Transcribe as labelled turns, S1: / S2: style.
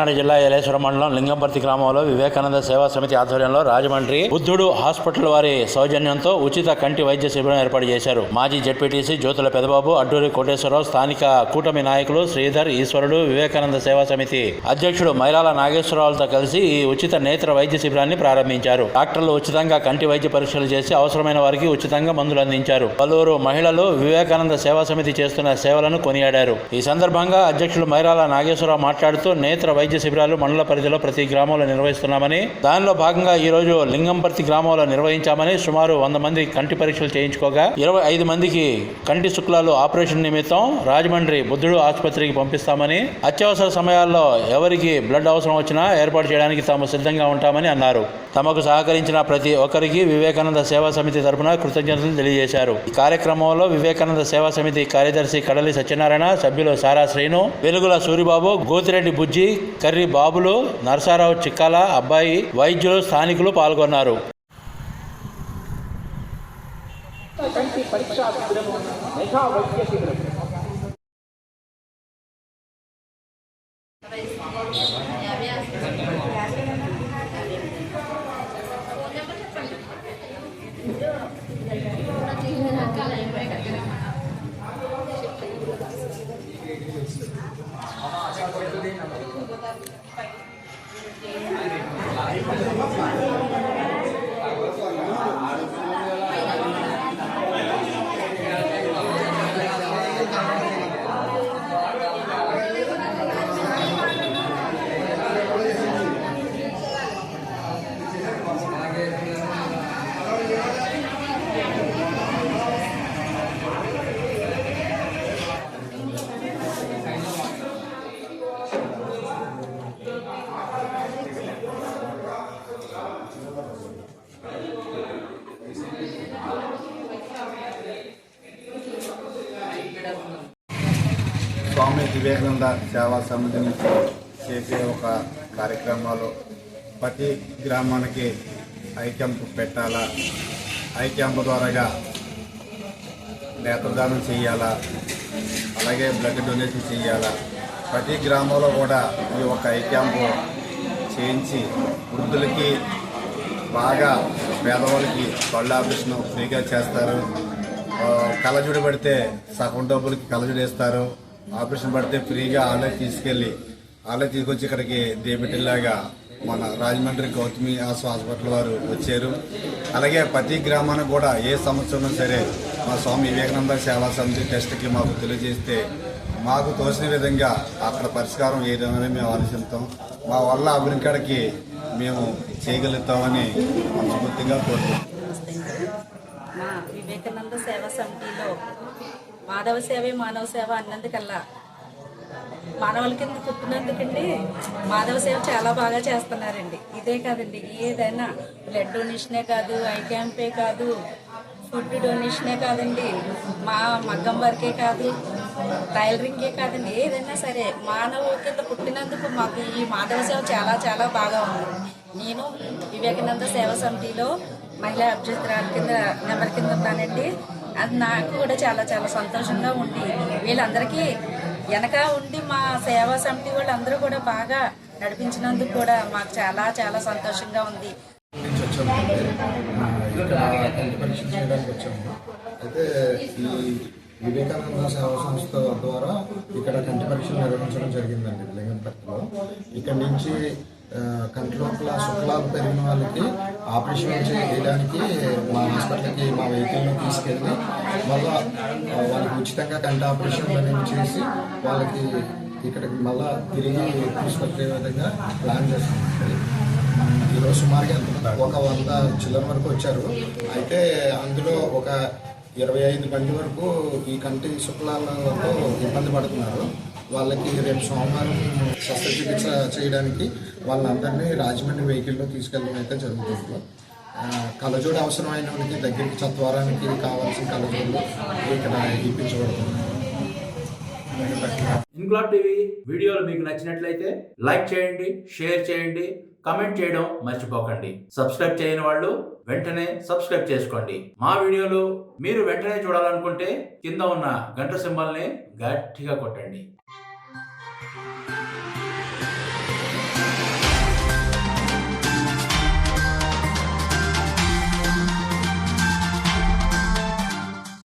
S1: కాకినాడ జిల్లా ఎలేశ్వర మండలం లింగంపర్తి గ్రామంలో వివేకానంద సేవా సమితి ఆధ్వర్యంలో రాజమండ్రి బుద్ధుడు హాస్పిటల్ వారి సౌజన్యంతో ఉచిత కంటి వైద్య శిబిరం ఏర్పాటు చేశారు. మాజీ జెడ్పీటీసీ జ్యోతుల పెదబాబు అడ్డూరి కోటేశ్వరరావు స్థానిక కూటమి నాయకులు శ్రీధర్ ఈశ్వరుడు వివేకానంద సేవా సమితి అధ్యక్షుడు మైలాల నాగేశ్వరరావులతో కలిసి ఈ ఉచిత నేత్ర వైద్య శిబిరాన్ని ప్రారంభించారు. డాక్టర్లు ఉచితంగా కంటి వైద్య పరీక్షలు చేసి అవసరమైన వారికి ఉచితంగా మందులు అందించారు. పలువురు మహిళలు వివేకానంద సేవా సమితి చేస్తున్న సేవలను కొనియాడారు. ఈ సందర్భంగా అధ్యక్షులు మైరాల నాగేశ్వరరావు మాట్లాడుతూ నేత్ర వైద్య శిబిరాలు మండల పరిధిలో ప్రతి గ్రామంలో నిర్వహిస్తున్నామని దానిలో భాగంగా ఈరోజు లింగంపర్తి గ్రామంలో నిర్వహించామని సుమారు వంద మంది కంటి పరీక్షలు చేయించుకోగా ఇరవై ఐదు మందికి కంటి శుక్లాలు ఆపరేషన్ నిమిత్తం రాజమండ్రి బుద్ధుడు ఆసుపత్రికి పంపిస్తామని అత్యవసర సమయాల్లో ఎవరికి బ్లడ్ అవసరం వచ్చినా ఏర్పాటు చేయడానికి తాము సిద్ధంగా ఉంటామని అన్నారు. తమకు సహకరించిన ప్రతి ఒక్కరికి వివేకానంద సేవా సమితి తరపున కృతజ్ఞతలు తెలియజేశారు. ఈ కార్యక్రమంలో వివేకానంద సేవా సమితి కార్యదర్శి కడలి సత్యనారాయణ సభ్యులు సారా శ్రీను వెలుగుల సూరిబాబు గోతిరెడ్డి బుజ్జి కర్రి బాబులు నరసారావు చిక్కాల అబ్బాయి వైద్యులు స్థానికులు పాల్గొన్నారు.
S2: కంటి పరీక్షా శిబిరము మెగా వైద్య శిబిరం
S3: స్వామి వివేకానంద సేవా సమితి నుంచి చేసే ఒక కార్యక్రమాలు ప్రతి గ్రామానికి ఐ క్యాంప్ పెట్టాలా? ఐక్యంప్ ద్వారా ద్వారాగా నేత్రదానం చేయాలా? అలాగే బ్లడ్ డొనేషన్ చేయాలా? ప్రతి గ్రామంలో కూడా ఈ ఒక ఐ చేయించి వృద్ధులకి బాగా పేదవాళ్ళకి కళ్ళ ఆపరేషన్ ఫ్రీగా చేస్తారు. కళ్ళజుడి పడితే సగం డబ్బులకి కళ్ళజోడు వేస్తారు. ఆపరేషన్ పడితే ఫ్రీగా ఆలయ తీసుకెళ్ళి ఆలయ తీసుకొచ్చి ఇక్కడికి దేబిటిల్లాగా మన రాజమండ్రి గౌతమి ఆసు హాస్పిటల్ వారు వచ్చారు. అలాగే ప్రతి గ్రామానికి కూడా ఏ సమస్య ఉన్నా సరే మా స్వామి వివేకానంద సేవా సమితి టెస్ట్కి మాకు తెలియజేస్తే మాకు తోచిన విధంగా అక్కడ పరిష్కారం ఏదైనా మేము ఆలోచిస్తాం. మా వల్ల అభివృద్ధికి మేము చేయగలుగుతామని మనస్ఫూర్తిగా కోరుకుంటున్నాం.
S4: వివేకానంద సేవా సమితిలో మాధవ సేవే మానవ సేవ అన్నందుకల్లా. మానవుల కింద పుట్టినందుకండి మాధవ సేవ చాలా బాగా చేస్తున్నారండి. ఇదే కాదండి ఏదైనా బ్లడ్ డొనేషనే కాదు ఐ క్యాంపే కాదు ఫుడ్ డొనేషనే కాదండి మా మగ్గం వర్కే కాదు టైలరింగే కాదండి ఏదైనా సరే మానవ కింద పుట్టినందుకు మాకు ఈ మాధవ సేవ చాలా చాలా బాగా ఉంది. నేను వివేకానంద సేవ సమితిలో మహిళా అభ్యర్థురాల కింద నెంబర్ కింద ఉన్నానండి. అది నాకు కూడా చాలా చాలా సంతోషంగా ఉంది. వీళ్ళందరికీ వెనక ఉండి మా సేవా సమితి వాళ్ళందరూ కూడా బాగా నడిపించినందుకు కూడా మాకు చాలా చాలా సంతోషంగా ఉంది.
S5: అయితే ఈ వివేకానంద సేవా సంస్థ ద్వారా ఇక్కడ కంటి పరీక్షలు నిర్వహించడం జరిగిందండి లింగంపట్టిలో. ఇక్కడ నుంచి కంటి లోపల శుక్లాలు పెరిగిన వాళ్ళకి ఆపరేషన్ చేయడానికి మా హాస్పిటల్ వాళ్ళకి మా వెహికల్లో తీసుకెళ్ళి మళ్ళా వాళ్ళకి ఉచితంగా కంటి ఆపరేషన్ అనేవి చేసి వాళ్ళకి ఇక్కడికి మళ్ళా తిరిగి తీసుకొచ్చే విధంగా ప్లాన్ చేస్తున్నాం ఈరోజు సుమారుగా ఒక వంద చిల్లర వరకు వచ్చారు. అయితే అందులో ఒక ఇరవై ఐదు మంది వరకు ఈ కంటి శుక్లాలతో ఇబ్బంది పడుతున్నారు. వాళ్ళకి రేపు సోమవారం శస్త్రచికిత్స చేయడానికి వాళ్ళందరినీ రాజమండ్రి వెహికల్లో తీసుకెళ్ళడం అయితే జరుగుతుంది. కళ్ళజోడు అవసరమైన వాళ్ళకి దగ్గరికి చత్వరానికి కావాల్సిన కళ్ళజోడులు ఇక్కడ ఇప్పించబడుతుంది
S1: ఇంక్లాబ్ టీవీ వీడియోలు మీకు నచ్చినట్లయితే లైక్ చేయండి షేర్ చేయండి కమెంట్ చేయడం మర్చిపోకండి. సబ్స్క్రైబ్ చేయని వాళ్ళు వెంటనే సబ్స్క్రైబ్ చేసుకోండి. మా వీడియోలు మీరు వెంటనే చూడాలనుకుంటే కింద ఉన్న గంట సింబల్ని గట్టిగా కొట్టండి.